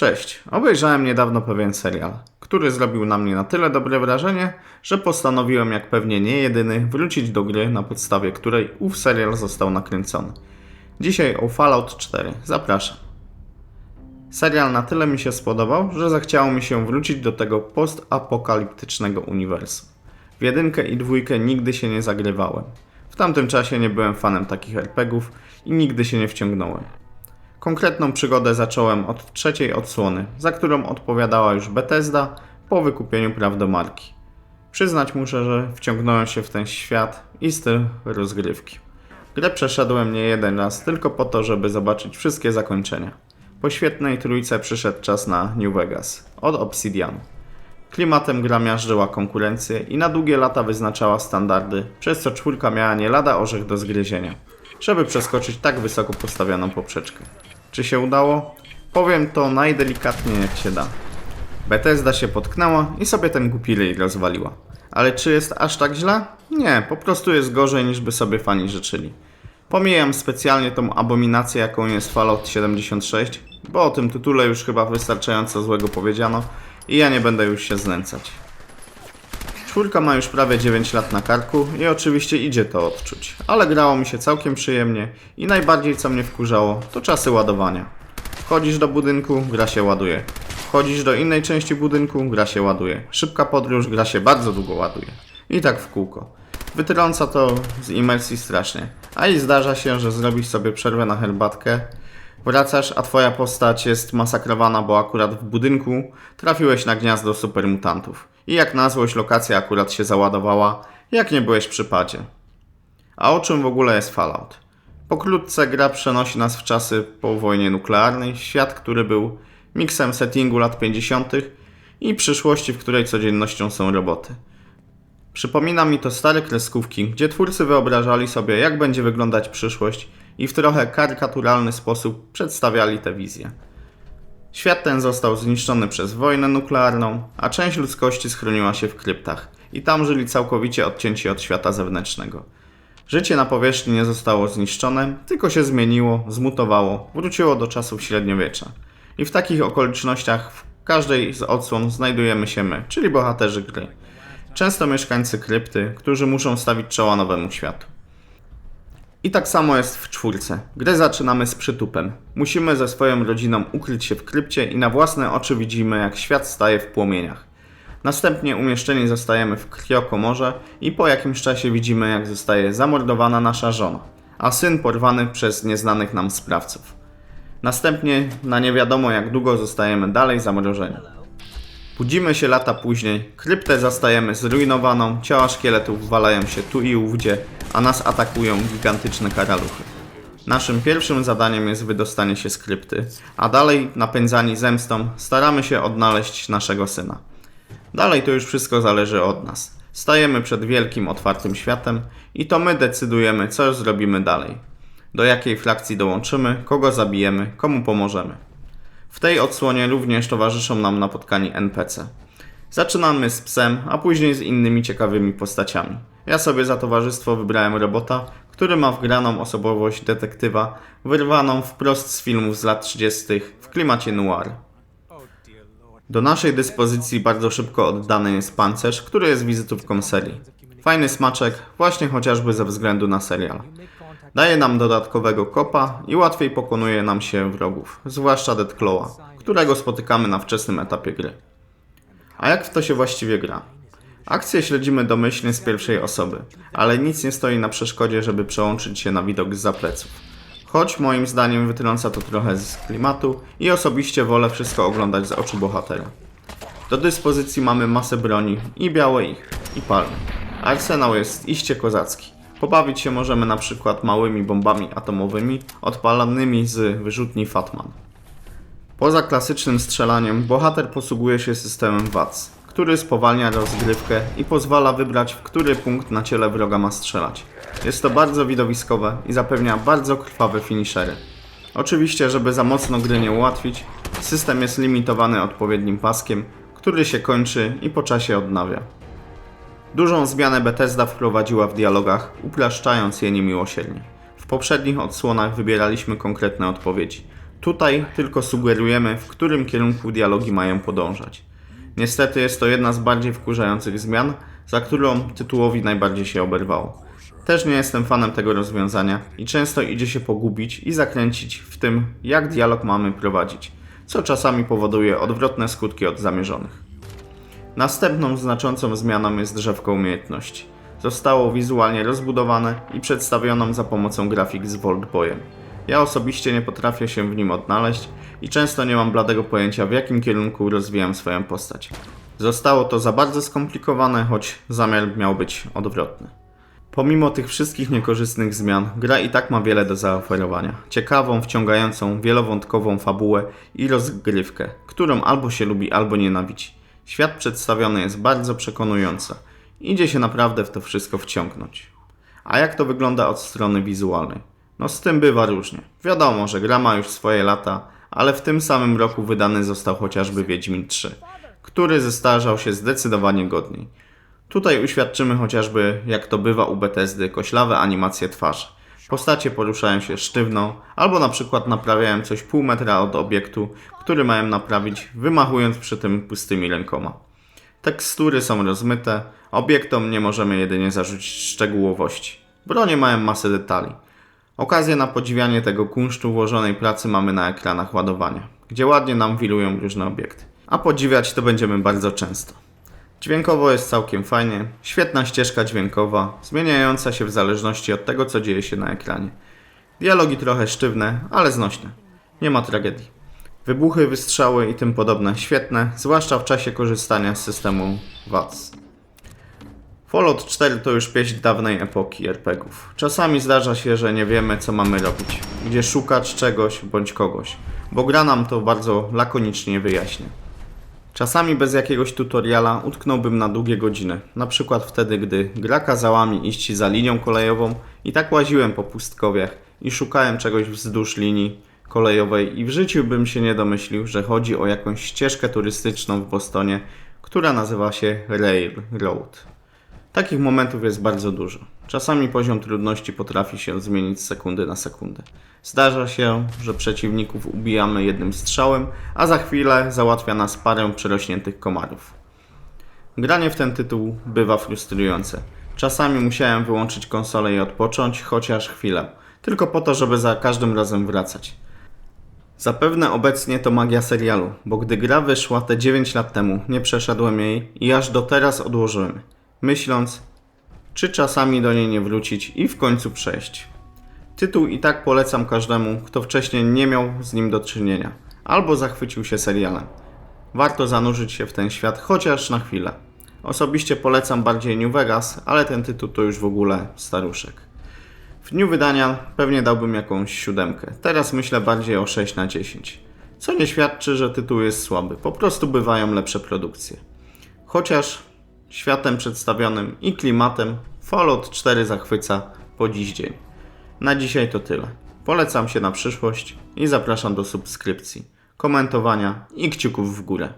Cześć, obejrzałem niedawno pewien serial, który zrobił na mnie na tyle dobre wrażenie, że postanowiłem, jak pewnie nie jedyny, wrócić do gry, na podstawie której ów serial został nakręcony. Dzisiaj o Fallout 4. Zapraszam. Serial na tyle mi się spodobał, że zachciało mi się wrócić do tego postapokaliptycznego uniwersum. W jedynkę i dwójkę nigdy się nie zagrywałem. W tamtym czasie nie byłem fanem takich RPGów i nigdy się nie wciągnąłem. Konkretną przygodę zacząłem od trzeciej odsłony, za którą odpowiadała już Bethesda po wykupieniu praw do marki. Przyznać muszę, że wciągnąłem się w ten świat i styl rozgrywki. Grę przeszedłem nie jeden raz tylko po to, żeby zobaczyć wszystkie zakończenia. Po świetnej trójce przyszedł czas na New Vegas od Obsidian. Klimatem gra miażdżyła konkurencję i na długie lata wyznaczała standardy, przez co czwórka miała nie lada orzech do zgryzienia, żeby przeskoczyć tak wysoko postawioną poprzeczkę. Czy się udało? Powiem to najdelikatniej jak się da. Bethesda się potknęła i sobie ten głupi ryj rozwaliła. Ale czy jest aż tak źle? Nie, po prostu jest gorzej niż by sobie fani życzyli. Pomijam specjalnie tą abominację jaką jest Fallout 76, bo o tym tytule już chyba wystarczająco złego powiedziano i ja nie będę już się znęcać. Czwórka ma już prawie 9 lat na karku i oczywiście idzie to odczuć, ale grało mi się całkiem przyjemnie i najbardziej co mnie wkurzało to czasy ładowania. Wchodzisz do budynku, gra się ładuje. Wchodzisz do innej części budynku, gra się ładuje. Szybka podróż, gra się bardzo długo ładuje. I tak w kółko. Wytrąca to z imersji strasznie. A i zdarza się, że zrobisz sobie przerwę na herbatkę, wracasz, a twoja postać jest masakrowana, bo akurat w budynku trafiłeś na gniazdo supermutantów. I jak na złość lokacja akurat się załadowała, jak nie byłeś przy padzie. A o czym w ogóle jest Fallout? Pokrótce gra przenosi nas w czasy po wojnie nuklearnej, świat, który był miksem settingu lat 50. i przyszłości, w której codziennością są roboty. Przypomina mi to stare kreskówki, gdzie twórcy wyobrażali sobie, jak będzie wyglądać przyszłość i w trochę karykaturalny sposób przedstawiali tę wizję. Świat ten został zniszczony przez wojnę nuklearną, a część ludzkości schroniła się w kryptach i tam żyli całkowicie odcięci od świata zewnętrznego. Życie na powierzchni nie zostało zniszczone, tylko się zmieniło, zmutowało, wróciło do czasów średniowiecza. I w takich okolicznościach w każdej z odsłon znajdujemy się my, czyli bohaterzy gry. Często mieszkańcy krypty, którzy muszą stawić czoła nowemu światu. I tak samo jest w czwórce. Grę zaczynamy z przytupem. Musimy ze swoją rodziną ukryć się w krypcie i na własne oczy widzimy, jak świat staje w płomieniach. Następnie umieszczeni zostajemy w kriokomorze i po jakimś czasie widzimy, jak zostaje zamordowana nasza żona, a syn porwany przez nieznanych nam sprawców. Następnie na nie wiadomo jak długo zostajemy dalej zamrożeni. Budzimy się lata później, kryptę zastajemy zrujnowaną, ciała szkieletów walają się tu i ówdzie, a nas atakują gigantyczne karaluchy. Naszym pierwszym zadaniem jest wydostanie się z krypty, a dalej, napędzani zemstą, staramy się odnaleźć naszego syna. Dalej to już wszystko zależy od nas. Stajemy przed wielkim, otwartym światem i to my decydujemy, co zrobimy dalej. Do jakiej frakcji dołączymy, kogo zabijemy, komu pomożemy. W tej odsłonie również towarzyszą nam napotkani NPC. Zaczynamy z psem, a później z innymi ciekawymi postaciami. Ja sobie za towarzystwo wybrałem robota, który ma wgraną osobowość detektywa, wyrwaną wprost z filmów z lat 30. w klimacie noir. Do naszej dyspozycji bardzo szybko oddany jest pancerz, który jest wizytówką serii. Fajny smaczek, właśnie chociażby ze względu na serial. Daje nam dodatkowego kopa i łatwiej pokonuje nam się wrogów, zwłaszcza Deathclawa, którego spotykamy na wczesnym etapie gry. A jak w to się właściwie gra? Akcję śledzimy domyślnie z pierwszej osoby, ale nic nie stoi na przeszkodzie, żeby przełączyć się na widok z pleców. Choć moim zdaniem wytrąca to trochę z klimatu i osobiście wolę wszystko oglądać z oczu bohatera. Do dyspozycji mamy masę broni i białej i palnej. Arsenał jest iście kozacki. Pobawić się możemy na przykład małymi bombami atomowymi odpalanymi z wyrzutni Fatman. Poza klasycznym strzelaniem, bohater posługuje się systemem WATS, który spowalnia rozgrywkę i pozwala wybrać, w który punkt na ciele wroga ma strzelać. Jest to bardzo widowiskowe i zapewnia bardzo krwawe finishery. Oczywiście, żeby za mocno gry nie ułatwić, system jest limitowany odpowiednim paskiem, który się kończy i po czasie odnawia. Dużą zmianę Bethesda wprowadziła w dialogach, upraszczając je niemiłosiernie. W poprzednich odsłonach wybieraliśmy konkretne odpowiedzi. Tutaj tylko sugerujemy, w którym kierunku dialogi mają podążać. Niestety jest to jedna z bardziej wkurzających zmian, za którą tytułowi najbardziej się oberwało. Też nie jestem fanem tego rozwiązania i często idzie się pogubić i zakręcić w tym, jak dialog mamy prowadzić, co czasami powoduje odwrotne skutki od zamierzonych. Następną znaczącą zmianą jest drzewko umiejętności. Zostało wizualnie rozbudowane i przedstawioną za pomocą grafik z Voltboyem. Ja osobiście nie potrafię się w nim odnaleźć i często nie mam bladego pojęcia w jakim kierunku rozwijam swoją postać. Zostało to za bardzo skomplikowane, choć zamiar miał być odwrotny. Pomimo tych wszystkich niekorzystnych zmian, gra i tak ma wiele do zaoferowania. Ciekawą, wciągającą, wielowątkową fabułę i rozgrywkę, którą albo się lubi, albo nienawidzi. Świat przedstawiony jest bardzo przekonująco. Idzie się naprawdę w to wszystko wciągnąć. A jak to wygląda od strony wizualnej? No z tym bywa różnie. Wiadomo, że gra ma już swoje lata, ale w tym samym roku wydany został chociażby Wiedźmin 3, który zestarzał się zdecydowanie godniej. Tutaj uświadczymy chociażby, jak to bywa u Bethesdy, koślawe animacje twarzy. Postacie poruszają się sztywno, albo na przykład naprawiają coś pół metra od obiektu, który mają naprawić, wymachując przy tym pustymi rękoma. Tekstury są rozmyte, obiektom nie możemy jedynie zarzucić szczegółowości. Bronie mają masę detali. Okazję na podziwianie tego kunsztu włożonej pracy mamy na ekranach ładowania, gdzie ładnie nam wirują różne obiekty. A podziwiać to będziemy bardzo często. Dźwiękowo jest całkiem fajnie, świetna ścieżka dźwiękowa, zmieniająca się w zależności od tego, co dzieje się na ekranie. Dialogi trochę sztywne, ale znośne. Nie ma tragedii. Wybuchy, wystrzały i tym podobne świetne, zwłaszcza w czasie korzystania z systemu VATS. Fallout 4 to już pieśń dawnej epoki RPGów. Czasami zdarza się, że nie wiemy, co mamy robić, gdzie szukać czegoś bądź kogoś, bo gra nam to bardzo lakonicznie wyjaśnia. Czasami bez jakiegoś tutoriala utknąłbym na długie godziny, na przykład wtedy, gdy gra kazała mi iść za linią kolejową i tak łaziłem po pustkowiach i szukałem czegoś wzdłuż linii kolejowej i w życiu bym się nie domyślił, że chodzi o jakąś ścieżkę turystyczną w Bostonie, która nazywa się Railroad. Takich momentów jest bardzo dużo. Czasami poziom trudności potrafi się zmienić z sekundy na sekundę. Zdarza się, że przeciwników ubijamy jednym strzałem, a za chwilę załatwia nas parę przerośniętych komarów. Granie w ten tytuł bywa frustrujące. Czasami musiałem wyłączyć konsolę i odpocząć, chociaż chwilę, tylko po to, żeby za każdym razem wracać. Zapewne obecnie to magia serialu, bo gdy gra wyszła te 9 lat temu, nie przeszedłem jej i aż do teraz odłożyłem, myśląc, czy czasami do niej nie wrócić i w końcu przejść. Tytuł i tak polecam każdemu, kto wcześniej nie miał z nim do czynienia, albo zachwycił się serialem. Warto zanurzyć się w ten świat chociaż na chwilę. Osobiście polecam bardziej New Vegas, ale ten tytuł to już w ogóle staruszek. W dniu wydania pewnie dałbym jakąś siódemkę. Teraz myślę bardziej o 6 na 10. Co nie świadczy, że tytuł jest słaby. Po prostu bywają lepsze produkcje. Chociaż światem przedstawionym i klimatem Fallout 4 zachwyca po dziś dzień. Na dzisiaj to tyle. Polecam się na przyszłość i zapraszam do subskrypcji, komentowania i kciuków w górę.